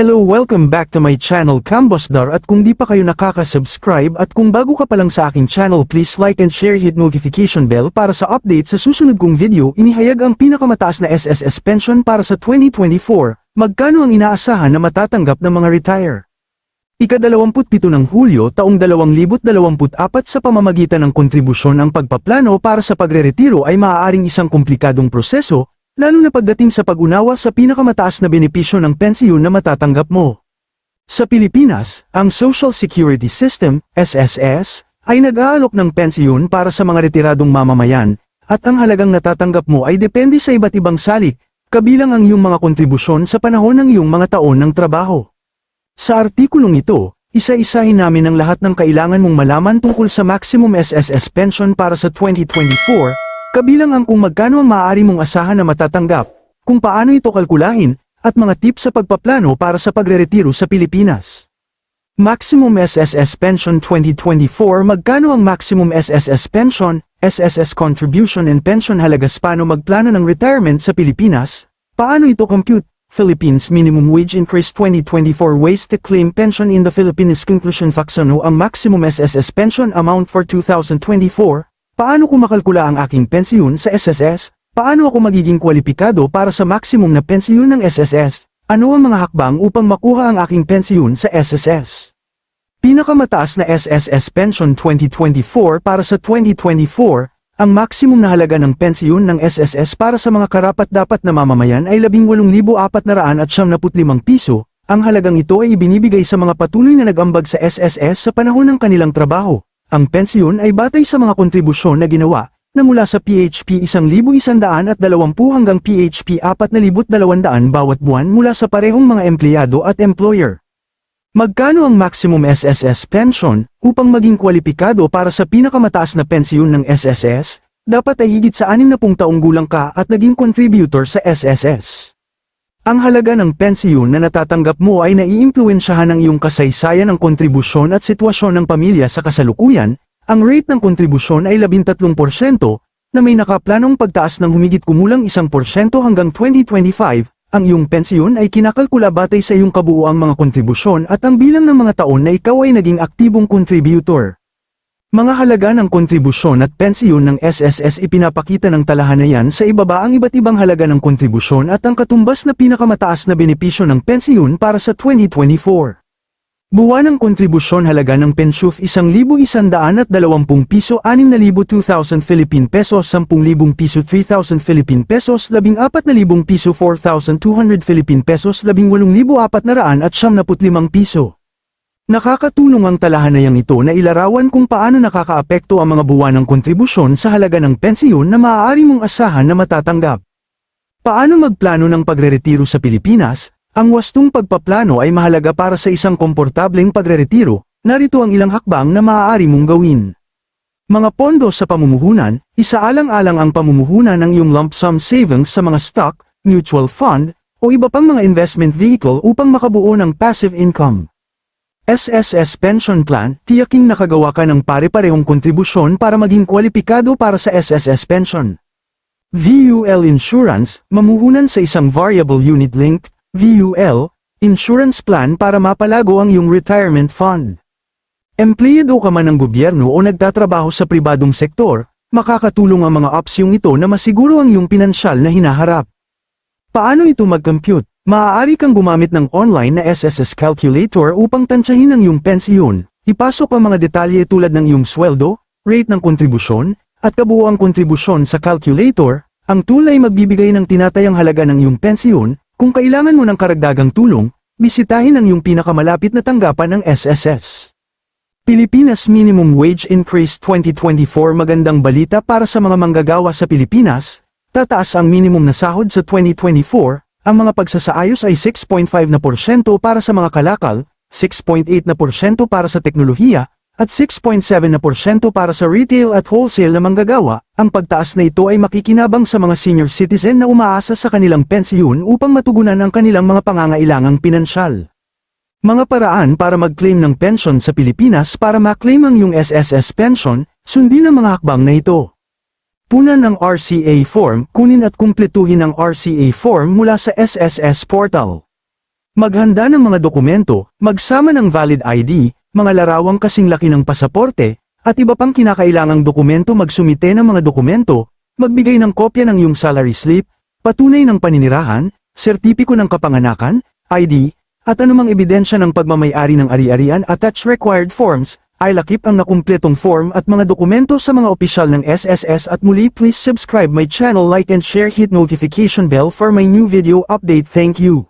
Hello welcome back to my channel Cambosdar at kung di pa kayo nakaka-subscribe at kung bago ka pa lang sa aking channel please like and share hit notification bell para sa update sa susunod kong video. Inihayag ang pinakamataas na SSS pension para sa 2024, magkano ang inaasahan na matatanggap ng mga retire. Ika-27 ng Hulyo taong 2024 sa pamamagitan ng kontribusyon ang pagpaplano para sa pagreretiro ay maaaring isang komplikadong proseso, lalo na pagdating sa pag-unawa sa pinakamataas na benepisyo ng pensiyon na matatanggap mo. Sa Pilipinas, ang Social Security System, SSS, ay nag-aalok ng pensiyon para sa mga retiradong mamamayan, at ang halagang natatanggap mo ay depende sa iba't ibang salik, kabilang ang iyong mga kontribusyon sa panahon ng iyong mga taon ng trabaho. Sa artikulong ito, isa-isahin namin ang lahat ng kailangan mong malaman tungkol sa maximum SSS pension para sa 2024, kabilang ang kung magkano ang maaari mong asahan na matatanggap, kung paano ito kalkulahin, at mga tips sa pagpaplano para sa pagreretiro sa Pilipinas. Maximum SSS Pension 2024 Magkano ang Maximum SSS Pension, SSS Contribution and Pension Halagas Paano magplano ng retirement sa Pilipinas? Paano ito compute? Philippines Minimum Wage Increase 2024 Ways to Claim Pension in the Philippines Conclusion Facts Ano ang Maximum SSS Pension Amount for 2024? Paano ko makalkula ang aking pensiyon sa SSS? Paano ako magiging kwalipikado para sa maximum na pensiyon ng SSS? Ano ang mga hakbang upang makuha ang aking pensiyon sa SSS? Pinakamataas na SSS Pension 2024 para sa 2024, ang maximum na halaga ng pensiyon ng SSS para sa mga karapat-dapat na mamamayan ay 18,475 piso, ang halagang ito ay ibinibigay sa mga patuloy na nag-ambag sa SSS sa panahon ng kanilang trabaho. Ang pensyon ay batay sa mga kontribusyon na ginawa, na mula sa PHP 1,120 hanggang PHP 4,200 bawat buwan mula sa parehong mga empleyado at employer. Magkano ang maximum SSS pension, upang maging kwalipikado para sa pinakamataas na pensyon ng SSS, dapat ay higit sa 60 taong gulang ka at naging contributor sa SSS. Ang halaga ng pensiyon na natatanggap mo ay naiimpluwensyahan ng iyong kasaysayan ng kontribusyon at sitwasyon ng pamilya sa kasalukuyan, ang rate ng kontribusyon ay 13% na may nakaplanong pagtaas ng humigit kumulang 1% hanggang 2025, ang iyong pensiyon ay kinakalkula batay sa iyong kabuuang mga kontribusyon at ang bilang ng mga taon na ikaw ay naging aktibong contributor. Mga halaga ng kontribusyon at pensiyon ng SSS ipinapakita ng talahanayan sa ibaba ang iba't ibang halaga ng kontribusyon at ang katumbas na pinakamataas na benepisyo ng pensiyon para sa 2024. Buwan ng kontribusyon halaga ng pensyuf 1,120 piso 6,000 2,000 Philippine pesos 10,000 piso 3,000 Philippine pesos 14,000 piso 4,200 Philippine pesos 18,400 at 75 piso. Nakakatulong ang talahanayang ito na ilarawan kung paano nakakaapekto ang mga buwan ng kontribusyon sa halaga ng pensiyon na maaari mong asahan na matatanggap. Paano magplano ng pagreretiro sa Pilipinas? Ang wastong pagpaplano ay mahalaga para sa isang komportableng pagreretiro, narito ang ilang hakbang na maaari mong gawin. Mga pondo sa pamumuhunan, isaalang-alang ang pamumuhunan ng iyong lump sum savings sa mga stock, mutual fund, o iba pang mga investment vehicle upang makabuo ng passive income. SSS Pension Plan, tiyaking nakagawa ka ng pare-parehong kontribusyon para maging kwalipikado para sa SSS Pension. VUL Insurance, mamuhunan sa isang Variable Unit Linked, VUL, insurance plan para mapalago ang iyong retirement fund. Empleyado ka man ng gobyerno o nagtatrabaho sa pribadong sektor, makakatulong ang mga opsyong ito na masiguro ang iyong pinansyal na hinaharap. Paano ito mag-compute? Maaari kang gumamit ng online na SSS calculator upang tansyahin ang iyong pensiyon, ipasok ang mga detalye tulad ng iyong sweldo, rate ng kontribusyon, at kabuuang kontribusyon sa calculator, ang tool ay magbibigay ng tinatayang halaga ng iyong pensiyon, kung kailangan mo ng karagdagang tulong, bisitahin ang iyong pinakamalapit na tanggapan ng SSS. Pilipinas Minimum Wage Increase 2024 Magandang balita para sa mga manggagawa sa Pilipinas, tataas ang minimum na sahod sa 2024, ang mga pagsasaayos ay 6.5% para sa mga kalakal, 6.8% para sa teknolohiya, at 6.7% para sa retail at wholesale na manggagawa, ang pagtaas na ito ay makikinabang sa mga senior citizen na umaasa sa kanilang pensiyon upang matugunan ang kanilang mga pangangailangang pinansyal. Mga paraan para mag-claim ng pension sa Pilipinas para ma-claim ang iyong SSS pension, sundin ang mga hakbang na ito. Punan ng RCA form, kunin at kumpletuhin ang RCA form mula sa SSS portal. Maghanda ng mga dokumento, magsama ng valid ID, mga larawang kasing laki ng pasaporte, at iba pang kinakailangang dokumento magsumite ng mga dokumento, magbigay ng kopya ng iyong salary slip, patunay ng paninirahan, sertipiko ng kapanganakan, ID, at anumang ebidensya ng pagmamayari ng ari-arian attach required forms, ay lakip ang nakumpletong form at mga dokumento sa mga opisyal ng SSS at muli please subscribe my channel like and share hit notification bell for my new video update thank you.